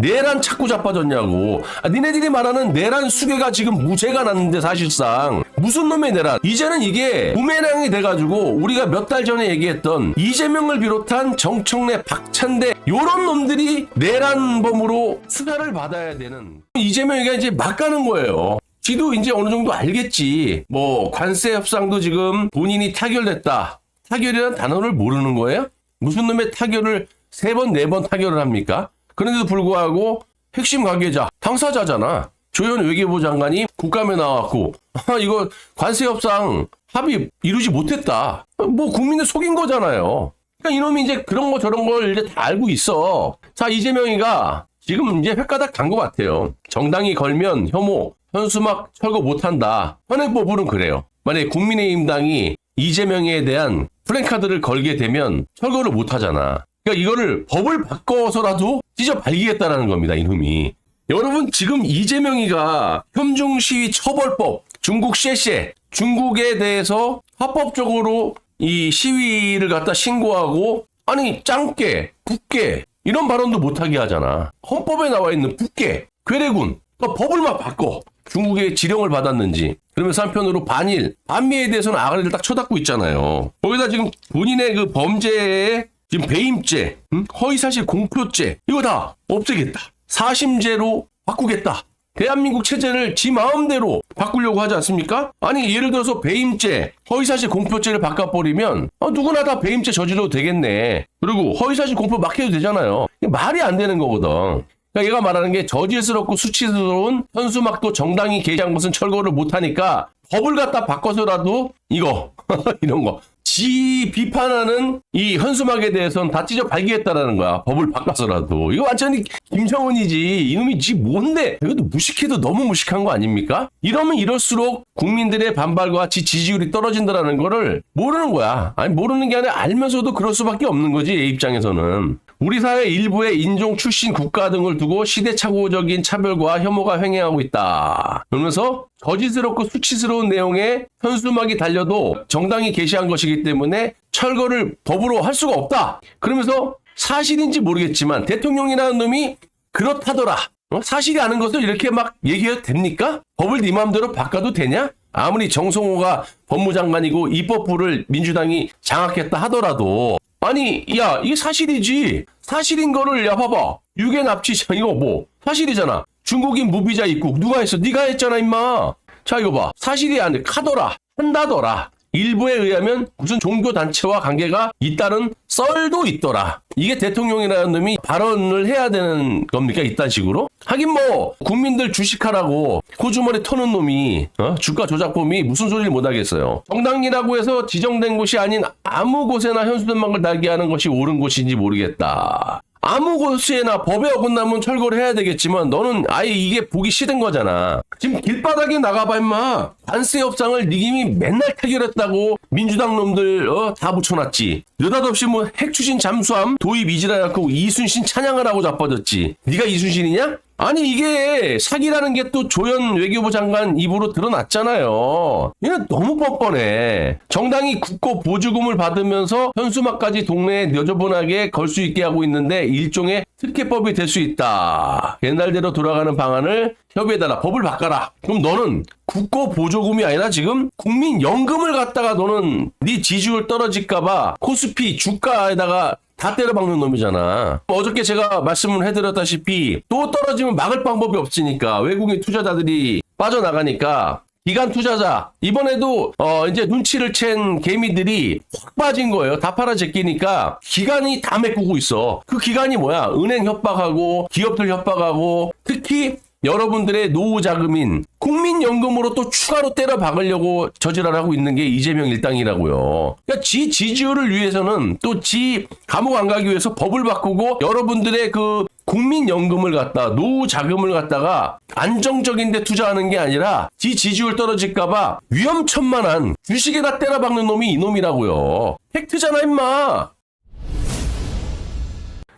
내란 자꾸 자빠졌냐고. 아, 니네들이 말하는 내란 수괴가 지금 무죄가 났는데 사실상 무슨 놈의 내란? 이제는 이게 부메랑이 돼가지고 우리가 몇 달 전에 얘기했던 이재명을 비롯한 정청래, 박찬대 요런 놈들이 내란범으로 수사를 받아야 되는 이재명이가 이제 막 가는 거예요. 지도 이제 어느 정도 알겠지. 뭐 관세 협상도 지금 본인이 타결됐다. 타결이라는 단어를 모르는 거예요? 무슨 놈의 타결을 세 번, 네 번 타결을 합니까? 그런데도 불구하고 핵심 관계자, 당사자잖아. 조현 외교부 장관이 국감에 나왔고, 아, 이거 관세 협상 합의 이루지 못했다. 뭐 국민을 속인 거잖아요. 그러니까 이놈이 이제 그런 거 저런 걸 이제 다 알고 있어. 자, 이재명이가 지금 이제 횟가닥 간 것 같아요. 정당이 걸면 혐오, 현수막 철거 못한다. 현행법으로는 그래요. 만약에 국민의힘당이 이재명에 대한 플랜카드를 걸게 되면 철거를 못하잖아. 그러니까 이거를 법을 바꿔서라도 찢어 발기겠다라는 겁니다. 이놈이. 여러분 지금 이재명이가 현중시위 처벌법 중국 셰셰 중국에 대해서 합법적으로 이 시위를 갖다 신고하고 아니 짱깨 북깨 이런 발언도 못하게 하잖아 헌법에 나와 있는 북깨 괴뢰군 그러니까 법을 막 바꿔 중국의 지령을 받았는지 그러면서 한편으로 반일 반미에 대해서는 아가리를 딱 쳐닫고 있잖아요 거기다 지금 본인의 그 범죄에 지금 배임죄 응? 허위사실 공표죄 이거 다 없애겠다 사심죄로 바꾸겠다. 대한민국 체제를 지 마음대로 바꾸려고 하지 않습니까? 아니 예를 들어서 배임죄, 허위사실 공표죄를 바꿔버리면 어, 누구나 다 배임죄 저질러도 되겠네. 그리고 허위사실 공표 막 해도 되잖아요. 말이 안 되는 거거든. 그러니까 얘가 말하는 게 저질스럽고 수치스러운 현수막도 정당이 게시한 것은 철거를 못하니까 법을 갖다 바꿔서라도 이거 이런 거. 지 비판하는 이 현수막에 대해서는 다 찢어 발기했다라는 거야. 법을 바꿔서라도. 이거 완전히 김정은이지. 이놈이 지 뭔데? 이것도 무식해도 너무 무식한 거 아닙니까? 이러면 이럴수록 국민들의 반발과 지 지지율이 떨어진다라는 거를 모르는 거야. 아니 모르는 게 아니라 알면서도 그럴 수밖에 없는 거지. 얘 입장에서는. 우리 사회 일부의 인종 출신 국가 등을 두고 시대착오적인 차별과 혐오가 횡행하고 있다. 그러면서 거짓스럽고 수치스러운 내용의 현수막이 달려도 정당이 게시한 것이기 때문에 철거를 법으로 할 수가 없다. 그러면서 사실인지 모르겠지만 대통령이라는 놈이 그렇다더라. 어? 사실이 아는 것을 이렇게 막 얘기해도 됩니까? 법을 네 마음대로 바꿔도 되냐? 아무리 정성호가 법무장관이고 입법부를 민주당이 장악했다 하더라도 아니, 야, 이게 사실이지. 사실인 거를, 야, 봐봐. 유괴 납치자, 이거 뭐. 사실이잖아. 중국인 무비자 입국. 누가 했어? 네가 했잖아, 임마. 자, 이거 봐. 사실이 아니라 카더라. 한다더라. 일부에 의하면 무슨 종교 단체와 관계가 있다는 썰도 있더라. 이게 대통령이라는 놈이 발언을 해야 되는 겁니까? 이딴 식으로? 하긴 뭐, 국민들 주식하라고 코주머니 터는 놈이, 어? 주가 조작범이 무슨 소리를 못하겠어요. 정당이라고 해서 지정된 곳이 아닌 아무 곳에나 현수막을 달게 하는 것이 옳은 곳인지 모르겠다. 아무 곳에나 법에 어긋나면 철거를 해야 되겠지만 너는 아예 이게 보기 싫은 거잖아. 지금 길바닥에 나가봐 임마. 관세 협상을 니김이 맨날 타결했다고 민주당 놈들 어, 다 붙여놨지. 느닷없이 뭐 핵추진 잠수함 도입 이지라고 이순신 찬양을 하고 자빠졌지. 네가 이순신이냐? 아니 이게 사기라는 게 또 조현 외교부 장관 입으로 드러났잖아요. 이건 너무 뻔뻔해. 정당이 국고 보조금을 받으면서 현수막까지 동네에 여저분하게 걸 수 있게 하고 있는데 일종의 특혜법이 될 수 있다. 옛날대로 돌아가는 방안을 협의해달라. 법을 바꿔라. 그럼 너는 국고 보조금이 아니라 지금 국민연금을 갖다가 너는 네 지지율 떨어질까봐 코스피 주가에다가 다 때려 박는 놈이잖아. 어저께 제가 말씀을 해드렸다시피 또 떨어지면 막을 방법이 없으니까 외국인 투자자들이 빠져나가니까 기간 투자자 이번에도 어 이제 눈치를 챈 개미들이 확 빠진 거예요. 다 팔아 제끼니까 기간이 다 메꾸고 있어. 그 기간이 뭐야? 은행 협박하고 기업들 협박하고 특히 여러분들의 노후 자금인 국민연금으로 또 추가로 때려 박으려고 저지랄 하고 있는 게 이재명 일당이라고요. 그러니까 지 지지율을 위해서는 또 지 감옥 안 가기 위해서 법을 바꾸고 여러분들의 그 국민연금을 갖다 노후 자금을 갖다가 안정적인 데 투자하는 게 아니라 지 지지율 떨어질까봐 위험천만한 주식에다 때려 박는 놈이 이놈이라고요. 팩트잖아 임마.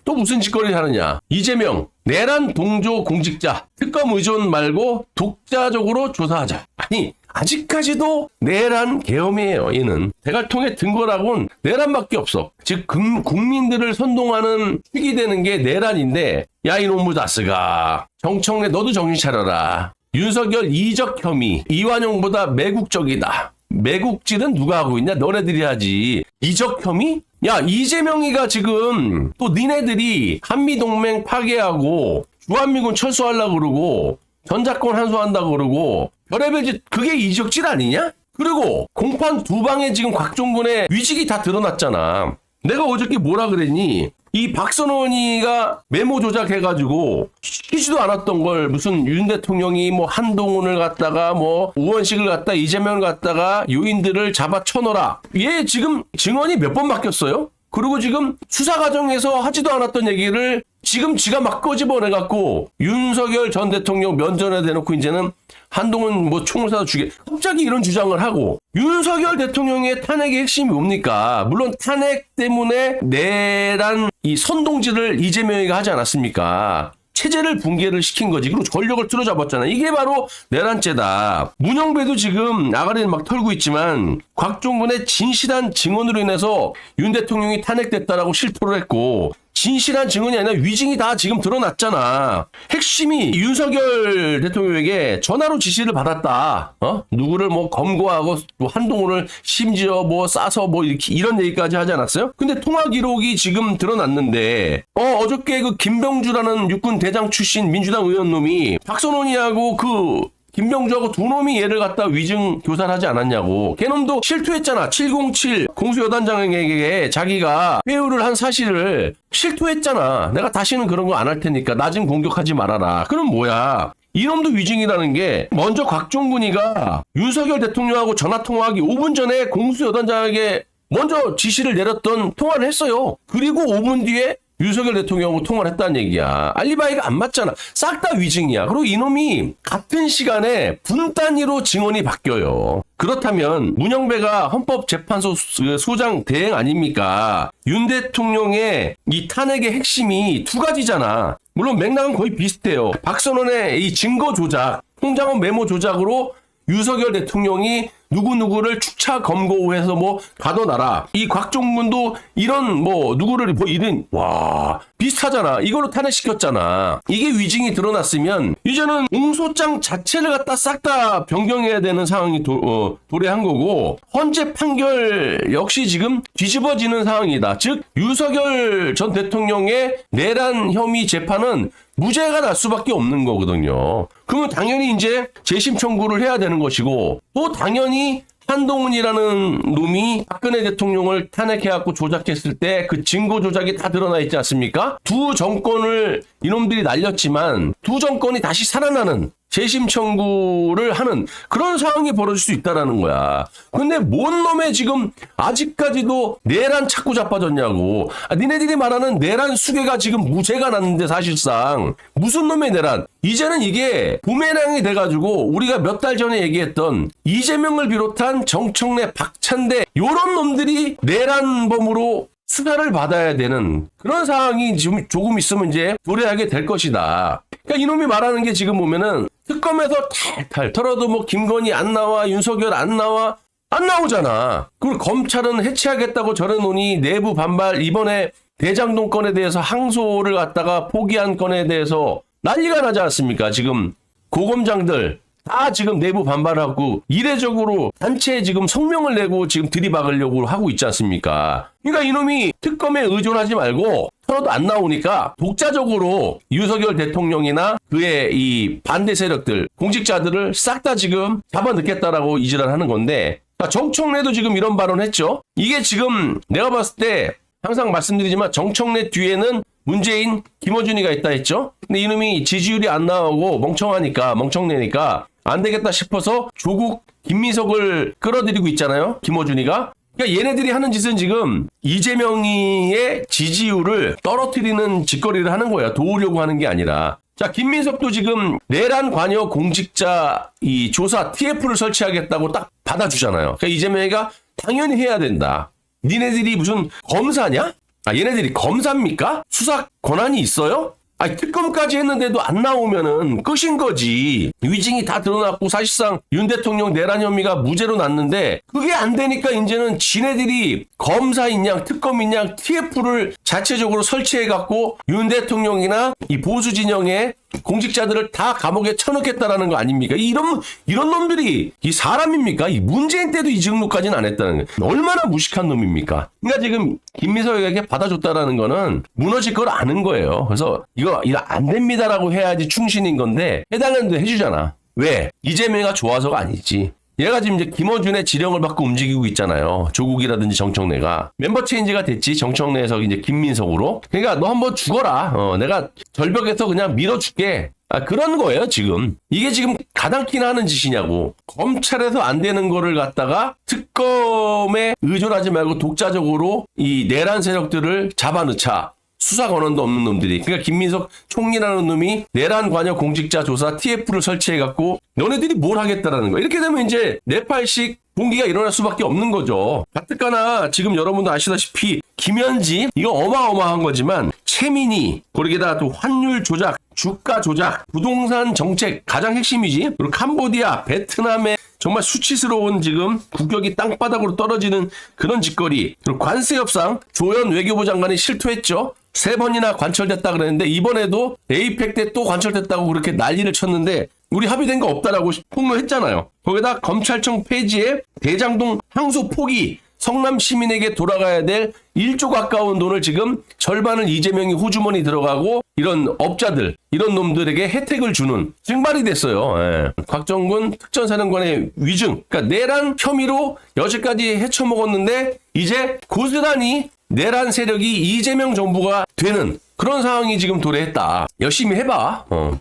또 무슨 짓거리 하느냐? 이재명 내란 동조 공직자 특검 의존 말고 독자적으로 조사하자. 아니 아직까지도 내란 계엄이에요. 얘는 대갈통의 등거라고는 내란밖에 없어. 즉 금- 국민들을 선동하는 축이 되는 게 내란인데 야 이놈의 다스가 정청래 너도 정신 차려라. 윤석열 이적 혐의 이완용보다 매국적이다. 매국질은 누가 하고 있냐? 너네들이 하지. 이적 혐의? 야 이재명이가 지금 또 니네들이 한미동맹 파괴하고 주한미군 철수하려고 그러고 전작권 환수한다고 그러고 별의별 짓 그게 이적질 아니냐? 그리고 공판 두 방에 지금 곽종군의 위직이 다 드러났잖아. 내가 어저께 뭐라 그랬니? 이 박선원이가 메모 조작해가지고 시키지도 않았던 걸 무슨 윤 대통령이 뭐 한동훈을 갖다가 뭐 우원식을 갖다 이재명을 갖다가 요인들을 잡아 쳐넣어라. 얘 지금 증언이 몇 번 바뀌었어요? 그리고 지금 수사 과정에서 하지도 않았던 얘기를 지금 지가 막 꺼집어내갖고 윤석열 전 대통령 면전에 대놓고 이제는 한동훈 뭐 총을 쏴서 죽여. 갑자기 이런 주장을 하고 윤석열 대통령의 탄핵의 핵심이 뭡니까? 물론 탄핵 때문에 내란 이 선동질을 이재명이가 하지 않았습니까? 체제를 붕괴를 시킨 거지. 그리고 권력을 틀어잡았잖아. 이게 바로 내란죄다. 문영배도 지금 나가리를 막 털고 있지만 곽종군의 진실한 증언으로 인해서 윤 대통령이 탄핵됐다라고 실토를 했고 진실한 증언이 아니라 위증이 다 지금 드러났잖아. 핵심이 윤석열 대통령에게 전화로 지시를 받았다. 어? 누구를 뭐 검거하고 또 한동훈을 심지어 뭐 싸서 뭐 이렇게 이런 얘기까지 하지 않았어요? 근데 통화 기록이 지금 드러났는데 어 어저께 그 김병주라는 육군 대장 출신 민주당 의원 놈이 박선원이하고 그 김병주하고 두 놈이 얘를 갖다 위증 교사를 하지 않았냐고. 걔놈도 실토했잖아. 707 공수여단장에게 자기가 회유를 한 사실을 실토했잖아. 내가 다시는 그런 거 안 할 테니까 나 좀 공격하지 말아라. 그럼 뭐야? 이놈도 위증이라는 게 먼저 곽종군이가 윤석열 대통령하고 전화 통화하기 5분 전에 공수여단장에게 먼저 지시를 내렸던 통화를 했어요. 그리고 5분 뒤에 윤석열 대통령하고 통화를 했다는 얘기야. 알리바이가 안 맞잖아. 싹 다 위증이야. 그리고 이놈이 같은 시간에 분 단위로 증언이 바뀌어요. 그렇다면 문영배가 헌법재판소 수- 그 소장 대행 아닙니까? 윤 대통령의 이 탄핵의 핵심이 두 가지잖아. 물론 맥락은 거의 비슷해요. 박선원의 이 증거 조작, 홍장원 메모 조작으로 윤석열 대통령이 누구누구를 축차 검거해서 뭐 가둬놔라. 이 곽종문도 이런 뭐 누구를 뭐 이런 와 비슷하잖아. 이걸로 탄핵시켰잖아. 이게 위증이 드러났으면 이제는 공소장 자체를 갖다 싹 다 변경해야 되는 상황이 도, 어, 도래한 거고 헌재 판결 역시 지금 뒤집어지는 상황이다. 즉 윤석열 전 대통령의 내란 혐의 재판은 무죄가 날 수밖에 없는 거거든요. 그러면 당연히 이제 재심 청구를 해야 되는 것이고 또 당연히 한동훈이라는 놈이 박근혜 대통령을 탄핵해갖고 조작했을 때 그 증거 조작이 다 드러나 있지 않습니까? 두 정권을 이놈들이 날렸지만 두 정권이 다시 살아나는 재심 청구를 하는 그런 상황이 벌어질 수 있다라는 거야. 근데 뭔 놈의 지금 아직까지도 내란 찾고 자빠졌냐고. 아, 니네들이 말하는 내란 수괴가 지금 무죄가 났는데 사실상 무슨 놈의 내란? 이제는 이게 부메랑이 돼가지고 우리가 몇 달 전에 얘기했던 이재명을 비롯한 정청래, 박찬대 요런 놈들이 내란범으로 수사를 받아야 되는 그런 상황이 지금 조금 있으면 이제 도래하게 될 것이다. 그러니까 이놈이 말하는 게 지금 보면은 특검에서 탈탈 털어도 뭐 김건희 안 나와 윤석열 안 나와 안 나오잖아. 그걸 검찰은 해체하겠다고 저러노니 내부 반발 이번에 대장동 건에 대해서 항소를 갖다가 포기한 건에 대해서 난리가 나지 않습니까? 지금 고검장들 다 지금 내부 반발하고 이례적으로 단체에 지금 성명을 내고 지금 들이박으려고 하고 있지 않습니까? 그러니까 이놈이 특검에 의존하지 말고 털어도 안 나오니까 독자적으로 윤석열 대통령이나 그의 이 반대 세력들, 공직자들을 싹 다 지금 잡아넣겠다라고 이지랄 하는 건데 자, 정청래도 지금 이런 발언했죠. 이게 지금 내가 봤을 때 항상 말씀드리지만 정청래 뒤에는 문재인, 김어준이가 있다 했죠. 근데 이놈이 지지율이 안 나오고 멍청하니까 멍청내니까 안 되겠다 싶어서 조국 김민석을 끌어들이고 있잖아요. 김어준이가. 그러니까 얘네들이 하는 짓은 지금 이재명이의 지지율을 떨어뜨리는 짓거리를 하는 거야. 도우려고 하는 게 아니라. 자, 김민석도 지금 내란 관여 공직자 이 조사 TF를 설치하겠다고 딱 받아주잖아요. 그러니까 이재명이가 당연히 해야 된다. 니네들이 무슨 검사냐? 아, 얘네들이 검사입니까? 수사 권한이 있어요? 아니 특검까지 했는데도 안 나오면은 끝인 거지. 위증이 다 드러났고 사실상 윤 대통령 내란 혐의가 무죄로 났는데 그게 안 되니까 이제는 지네들이 검사인 양 특검인 양 TF를 자체적으로 설치해 갖고 윤 대통령이나 이 보수 진영의 공직자들을 다 감옥에 쳐넣겠다라는 거 아닙니까? 이런 이런 놈들이 이 사람입니까? 이 문재인 때도 이 정도까지는 안 했다는 거 얼마나 무식한 놈입니까? 그러니까 지금 김미서에게 받아줬다라는 거는 무너질 걸 아는 거예요. 그래서 이거 이거 안 됩니다라고 해야지 충신인 건데 해당하는데 해주잖아. 왜? 이재명이가 좋아서가 아니지. 얘가 지금 이제 김어준의 지령을 받고 움직이고 있잖아요. 조국이라든지 정청래가 멤버 체인지가 됐지 정청래에서 이제 김민석으로. 그러니까 너 한번 죽어라. 어, 내가 절벽에서 그냥 밀어줄게. 아, 그런 거예요, 지금. 이게 지금 가당키나 하는 짓이냐고. 검찰에서 안 되는 거를 갖다가 특검에 의존하지 말고 독자적으로 이 내란 세력들을 잡아넣자. 수사 권한도 없는 놈들이. 그러니까 김민석 총리라는 놈이 내란 관여 공직자 조사 TF를 설치해갖고 너네들이 뭘 하겠다라는 거야. 이렇게 되면 이제 네팔식 봉기가 일어날 수밖에 없는 거죠. 가뜩가나 지금 여러분도 아시다시피 김현지 이거 어마어마한 거지만 최민희 거기에다가 또 환율 조작, 주가 조작, 부동산 정책 가장 핵심이지. 그리고 캄보디아, 베트남의 정말 수치스러운 지금 국격이 땅바닥으로 떨어지는 그런 짓거리. 그리고 관세 협상 조현 외교부 장관이 실토했죠. 세 번이나 관철됐다 그랬는데 이번에도 에이펙 때 또 관철됐다고 그렇게 난리를 쳤는데 우리 합의된 거 없다라고 폭로했잖아요. 거기다 검찰청 폐지에 대장동 항소 포기 성남 시민에게 돌아가야 될 1조 가까운 돈을 지금 절반을 이재명이 호주머니 들어가고 이런 업자들 이런 놈들에게 혜택을 주는 증발이 됐어요. 예. 곽정군 특전사령관의 위증, 그러니까 내란 혐의로 여지까지 헤쳐먹었는데 이제 고스란히 내란 세력이 이재명 정부가 되는 그런 상황이 지금 도래했다. 열심히 해봐. 어.